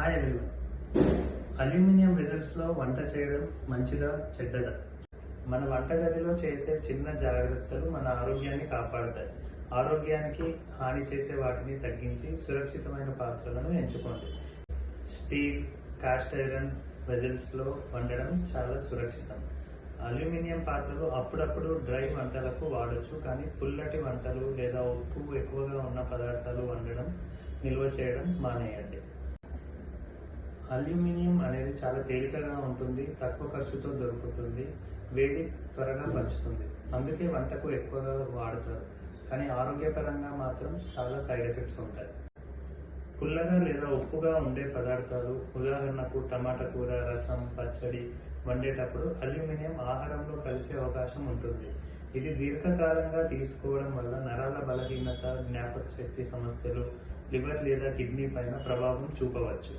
Hi ఎవరి aluminium వెజల్స్లో వంట చేయడం మంచిదా చెడ్డదా? మన వంటగదిలో చేసే చిన్న జాగ్రత్తలు మన ఆరోగ్యాన్ని కాపాడుతాయి. ఆరోగ్యానికి హాని చేసే వాటిని తగ్గించి సురక్షితమైన పాత్రలను ఎంచుకోండి. స్టీల్ కాస్ట్ ఐరన్ వెజల్స్లో వండడం చాలా సురక్షితం. అల్యూమినియం పాత్రలు అప్పుడప్పుడు డ్రై వంటలకు వాడొచ్చు కానీ పుల్లటి వంటలు లేదా ఉప్పు ఎక్కువగా ఉన్న పదార్థాలు వండడం నిల్వ చేయడం మానేయండి. అల్యూమినియం అనేది చాలా తేలికగా ఉంటుంది తక్కువ ఖర్చుతో దొరుకుతుంది వేడి త్వరగా పంచుతుంది అందుకే వంటకు ఎక్కువగా వాడతారు. కానీ ఆరోగ్యపరంగా మాత్రం చాలా సైడ్ ఎఫెక్ట్స్ ఉంటాయి. పుల్లగా లేదా ఉప్పుగా ఉండే పదార్థాలు ఉదాహరణకు టమాటా కూర రసం పచ్చడి వండేటప్పుడు అల్యూమినియం ఆహారంలో కలిసే అవకాశం ఉంటుంది. ఇది దీర్ఘకాలంగా తీసుకోవడం వల్ల నరాల బలహీనత జ్ఞాపక శక్తి సమస్యలు లివర్ లేదా కిడ్నీ పైన ప్రభావం చూపవచ్చు.